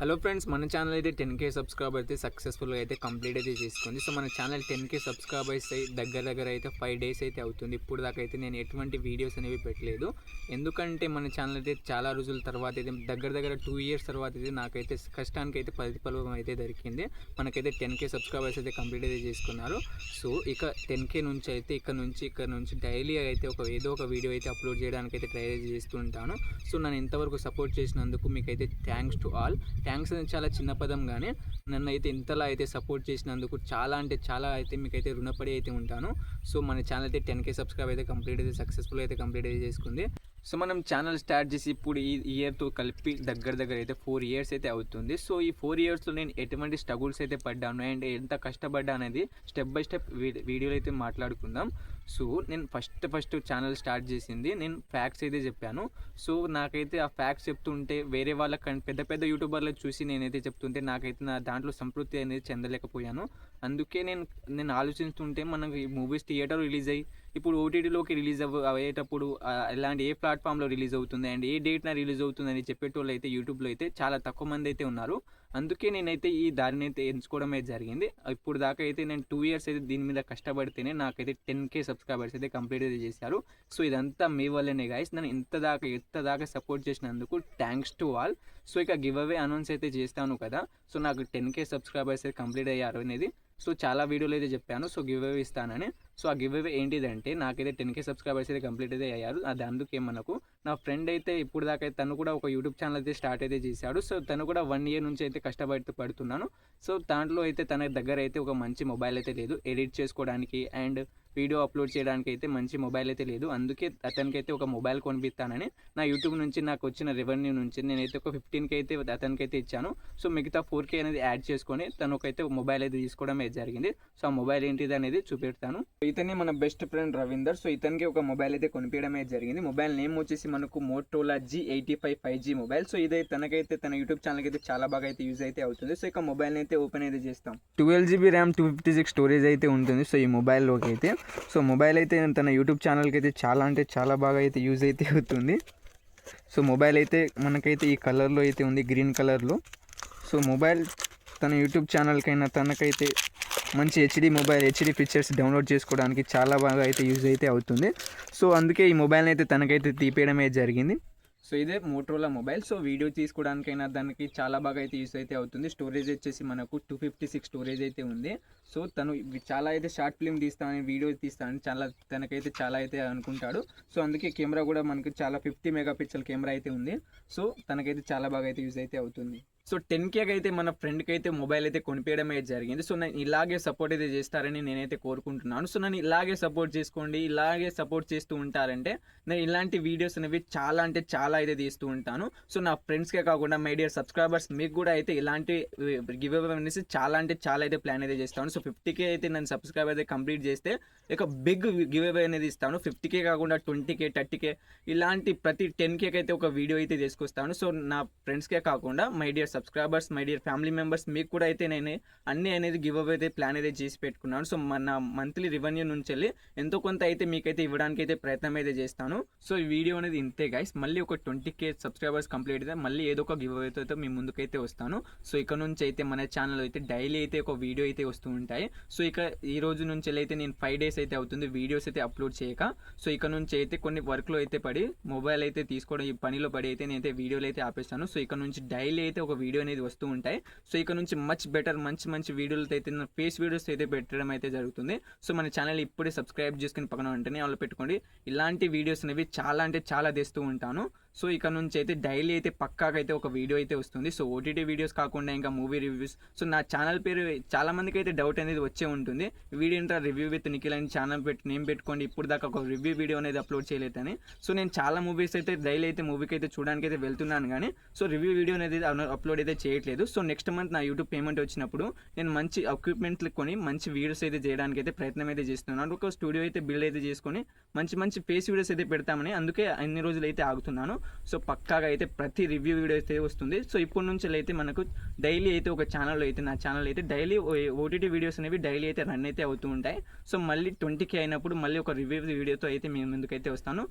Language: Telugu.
హలో ఫ్రెండ్స్ మన ఛానల్ అయితే టెన్ కే సబ్స్క్రైబర్ అయితే సక్సెస్ఫుల్గా అయితే కంప్లీట్ అయితే చేసుకుంది సో మన ఛానల్ టెన్ కే సబ్స్క్రైబర్స్ అయితే దగ్గర దగ్గర అయితే ఫైవ్ డేస్ అయితే అవుతుంది. ఇప్పుడు దాకా అయితే నేను ఎటువంటి వీడియోస్ అనేవి పెట్టలేదు. ఎందుకంటే మన ఛానల్ అయితే చాలా రోజుల తర్వాత అయితే దగ్గర దగ్గర టూ ఇయర్స్ తర్వాత అయితే నాకైతే కష్టానికి అయితే ప్రతిఫలం అయితే దొరికింది. మనకైతే టెన్ కే సబ్స్క్రైబర్స్ అయితే కంప్లీట్ అయితే చేసుకున్నారు. సో ఇక టెన్ కే నుంచి అయితే ఇక్కడ నుంచి ఇక్కడ నుంచి డైలీ అయితే ఒక ఏదో ఒక వీడియో అయితే అప్లోడ్ చేయడానికి అయితే ట్రై చేస్తుంటాను సో నన్ను ఇంతవరకు సపోర్ట్ చేసినందుకు మీకైతే థ్యాంక్స్ టు ఆల్ థ్యాంక్స్ అనేది చాలా చిన్న పదం కానీ నన్ను అయితే ఇంతలా అయితే సపోర్ట్ చేసినందుకు చాలా అంటే చాలా అయితే మీకైతే రుణపడి అయితే ఉంటాను. సో మన ఛానల్ అయితే టెన్ కే సబ్స్క్రైబ్ అయితే కంప్లీట్ అయితే సక్సెస్ఫుల్ అయితే కంప్లీట్ అయితే చేసుకుంది. సో మనం ఛానల్ స్టార్ట్ చేసి ఇప్పుడు ఈ ఇయర్తో కలిపి దగ్గర దగ్గర అయితే ఫోర్ ఇయర్స్ అయితే అవుతుంది. సో ఈ ఫోర్ ఇయర్స్లో నేను ఎటువంటి స్ట్రగుల్స్ అయితే పడ్డాను అండ్ ఎంత కష్టపడ్డా అనేది స్టెప్ బై స్టెప్ వీడియోలో అయితే మాట్లాడుకుందాం. సో నేను ఫస్ట్ ఫస్ట్ ఛానల్ స్టార్ట్ చేసింది. నేను ఫ్యాక్ట్స్ అయితే చెప్పాను. సో నాకైతే ఆ ఫ్యాక్ట్స్ చెప్తుంటే వేరే వాళ్ళ కన్- పెద్ద పెద్ద యూట్యూబర్లు చూసి నేనైతే చెప్తుంటే నాకైతే నా దాంట్లో సంతృప్తి అనేది చెందలేకపోయాను. అందుకే నేను నేను ఆలోచిస్తుంటే మనకి మూవీస్ థియేటర్ రిలీజ్ అయ్యి ఇప్పుడు ఓటీటీలోకి రిలీజ్ అవ్వ అయ్యేటప్పుడు ఎలాంటి ఏ ప్లాట్ఫామ్లో రిలీజ్ అవుతుంది అండ్ ఏ డేట్న రిలీజ్ అవుతుంది అని చెప్పేటోళ్ళు అయితే యూట్యూబ్లో అయితే చాలా తక్కువ మంది అయితే ఉన్నారు. అందుకే నేనైతే ఈ దారిని అయితే ఎంచుకోవడం అయితే జరిగింది. ఇప్పుడు దాకా అయితే నేను టూ ఇయర్స్ అయితే దీని మీద కష్టపడితేనే నాకైతే టెన్ కే సబ్స్క్రైబర్స్ అయితే కంప్లీట్ అయితే చేశారు. సో ఇదంతా మీ వల్లనే గాయస్. నన్ను ఇంత దాకా ఇంత దాకా సపోర్ట్ చేసినందుకు థ్యాంక్స్ టు ఆల్. సో ఇక గివ్ అవే అనౌన్స్ అయితే చేస్తాను కదా. సో నాకు టెన్ కే సబ్స్క్రైబర్స్ అయితే కంప్లీట్ అయ్యారు అనేది సో చాలా వీడియోలు అయితే చెప్పాను. సో గివ్ అవే ఇస్తానని. సో ఆ గివ్ అవే ఏంటిదంటే నాకైతే టెన్ కే సబ్స్క్రైబర్స్ అయితే కంప్లీట్ అయితే అయ్యారు. అది అందుకే మనకు నా ఫ్రెండ్ అయితే ఇప్పుడు దాకా అయితే తను కూడా ఒక యూట్యూబ్ ఛానల్ అయితే స్టార్ట్ అయితే చేశాడు. సో తను కూడా వన్ ఇయర్ నుంచి అయితే కష్టపడి పడుతున్నాను. సో దాంట్లో అయితే తన దగ్గర అయితే ఒక మంచి మొబైల్ అయితే లేదు. ఎడిట్ చేసుకోవడానికి అండ్ వీడియో అప్లోడ్ చేయడానికి అయితే మంచి మొబైల్ అయితే లేదు. అందుకే అతనికైతే ఒక మొబైల్ కొనిపిస్తానని నా యూట్యూబ్ నుంచి నాకు వచ్చిన రెవెన్యూ నుంచి నేనైతే ఒక ఫిఫ్టీన్కి అయితే అతనికి అయితే ఇచ్చాను. సో మిగతా ఫోర్ కే అనేది యాడ్ చేసుకొని తను ఒకైతే మొబైల్ అయితే తీసుకోవడం జరిగింది. సో ఆ మొబైల్ ఏంటిది అనేది చూపెడతాను. ఇతనే మన బెస్ట్ ఫ్రెండ్ రవీందర్. సో ఇతనికి ఒక మొబైల్ అయితే కొనిపించడం జరిగింది. మొబైల్ నేమ్ వచ్చేసి మనకు Motorola G eighty five five G mobile. So ఇదే తనకైతే తన యూట్యూబ్ ఛానల్కి అయితే చాలా బాగా అయితే యూజ్ అయితే అవుతుంది. సో ఇక మొబైల్ అయితే ఓపెన్ అయితే చేస్తాం. Twelve GB RAM two fifty six storage అయితే ఉంటుంది. సో ఈ మొబైల్లోకి అయితే సో మొబైల్ అయితే తన యూట్యూబ్ ఛానల్కి అయితే చాలా అంటే చాలా బాగా అయితే యూజ్ అయితే అవుతుంది. సో మొబైల్ అయితే మనకైతే ఈ కలర్లో అయితే ఉంది గ్రీన్ కలర్లో సో మొబైల్ తన యూట్యూబ్ ఛానల్కైనా తనకైతే మంచి HD mobile HD pictures download చేసుకోవడానికి చాలా బాగా అయితే యూజ్ అయితే అవుతుంది. సో అందుకే ఈ మొబైల్ని అయితే తనకైతే తీపేయడమే జరిగింది. సో ఇదే మోట్రోలా మొబైల్ సో వీడియో తీసుకోవడానికైనా దానికి చాలా బాగా అయితే యూస్ అయితే అవుతుంది. స్టోరేజ్ వచ్చేసి మనకు టూ ఫిఫ్టీ సిక్స్ స్టోరేజ్ అయితే ఉంది. సో తను చాలా అయితే షార్ట్ ఫిల్మ్ తీస్తానని వీడియో తీస్తానని చాలా తనకైతే చాలా అయితే అనుకుంటాడు. సో అందుకే కెమెరా కూడా మనకు చాలా ఫిఫ్టీ మెగా పిక్సెల్ కెమెరా అయితే ఉంది. సో తనకైతే చాలా బాగా అయితే యూజ్ అయితే అవుతుంది. సో టెన్ కేకి అయితే మన ఫ్రెండ్కి అయితే మొబైల్ అయితే కొనిపించడం అయితే జరిగింది. సో నేను ఇలాగే సపోర్ట్ అయితే చేస్తారని నేనైతే కోరుకుంటున్నాను. సో నన్ను ఇలాగే సపోర్ట్ చేసుకోండి ఇలాగే సపోర్ట్ చేస్తూ ఉంటారంటే నేను ఇలాంటి వీడియోస్ అనేవి చాలా అంటే చాలా అయితే తీస్తూ ఉంటాను. సో నా ఫ్రెండ్స్కే కాకుండా మై డియర్ సబ్స్క్రైబర్స్ మీకు కూడా అయితే ఇలాంటి గివ్ అవే అనేసి చాలా అంటే చాలా అయితే ప్లాన్ అయితే చేస్తాను. సో ఫిఫ్టీకే అయితే నేను సబ్స్క్రైబ్ అయితే కంప్లీట్ చేస్తే ఒక బిగ్ గివ్ అవే అనేది ఇస్తాను. ఫిఫ్టీకే కాకుండా ట్వంటీకే థర్టీకే ఇలాంటి ప్రతి టెన్ కేక్ అయితే ఒక వీడియో అయితే తీసుకొస్తాను. సో నా ఫ్రెండ్స్కే కాకుండా my dear subscribers my dear family members మీకు కూడా అయితే నేను అన్ని అనేది గివ్ అవే అయితే ప్లాన్ అయితే చేసి పెట్టుకున్నాను. సో మన మంత్లీ రెవెన్యూ నుంచి వెళ్ళి ఎంతో కొంత అయితే మీకైతే ఇవ్వడానికి అయితే ప్రయత్నం అయితే చేస్తాను. సో ఈ వీడియో అనేది ఇంతే గైస్ మళ్ళీ ఒక ట్వంటీ కే సబ్స్క్రైబర్స్ కంప్లీట్ అయితే మళ్ళీ ఏదో ఒక గివ్ అవే అయితే మీ ముందుకైతే వస్తాను. సో ఇక్కడ నుంచి అయితే మన ఛానల్ అయితే డైలీ అయితే ఒక వీడియో అయితే వస్తూ ఉంటాయి. సో ఇక ఈ రోజు నుంచి వెళ్ళి అయితే నేను ఫైవ్ డేస్ అయితే అవుతుంది. వీడియోస్ అయితే అప్లోడ్ చేయక. సో ఇక నుంచి అయితే కొన్ని వర్క్లో అయితే పడి మొబైల్ అయితే తీసుకోవడం ఈ పనిలో పడి అయితే నేనైతే వీడియోలు అయితే ఆపేస్తాను. సో ఇక నుంచి డైలీ అయితే ఒక వీడియో వీడియో అనేది వస్తూ ఉంటాయి. సో ఇక నుంచి మచ్ బెటర్ మంచి మంచి వీడియోలతో అయితే ఫేస్ వీడియోస్ అయితే పెట్టడం అయితే జరుగుతుంది. సో మన ఛానల్ ఇప్పుడే సబ్స్క్రైబ్ చేసుకుని పక్కన వెంటనే వాళ్ళు పెట్టుకోండి. ఇలాంటి వీడియోస్ అనేవి చాలా అంటే చాలా తెస్తూ ఉంటాను. సో ఇక నుంచి అయితే డైలీ అయితే పక్కాగా అయితే ఒక వీడియో అయితే వస్తుంది. సో ఓటీటీ వీడియోస్ కాకుండా ఇంకా మూవీ రివ్యూస్. సో నా ఛానల్ పేరు చాలా మందికి అయితే డౌట్ అనేది వచ్చే ఉంటుంది. Video inter review with Nikhil అని ఛానల్ పెట్టి నేమ్ పెట్టుకోండి. ఇప్పుడు దాకా ఒక రివ్యూ వీడియో అనేది అప్లోడ్ చేయలేదని. సో నేను చాలా మూవీస్ అయితే డైలీ అయితే మూవీకి అయితే చూడడానికి అయితే వెళ్తున్నాను కానీ సో రివ్యూ వీడియో అనేది అప్లోడ్ అయితే చేయట్లేదు. సో నెక్స్ట్ మంత్ నా యూట్యూబ్ పేమెంట్ వచ్చినప్పుడు నేను మంచి ఎక్విప్మెంట్లు కొని మంచి వీడియోస్ అయితే చేయడానికి అయితే ప్రయత్నం అయితే చేస్తున్నాను. ఒక స్టూడియో అయితే బిల్డ్ అయితే చేసుకొని మంచి మంచి ఫేస్ వీడియోస్ అయితే పెడతామని అందుకే అన్ని రోజులు అయితే ఆగుతున్నాను. సో పక్కాగా అయితే ప్రతి రివ్యూ వీడియో అయితే వస్తుంది. సో ఇప్పటి నుంచి అయితే మనకు డైలీ అయితే ఒక ఛానల్ అయితే నా ఛానల్ అయితే డైలీ ఓటీటీ వీడియోస్ అనేవి డైలీ అయితే రన్ అయితే అవుతూ ఉంటాయి. సో మళ్ళీ ట్వంటీ కే అయినప్పుడు మళ్ళీ ఒక రివ్యూ వీడియోతో అయితే మేము ముందుకైతే వస్తాను.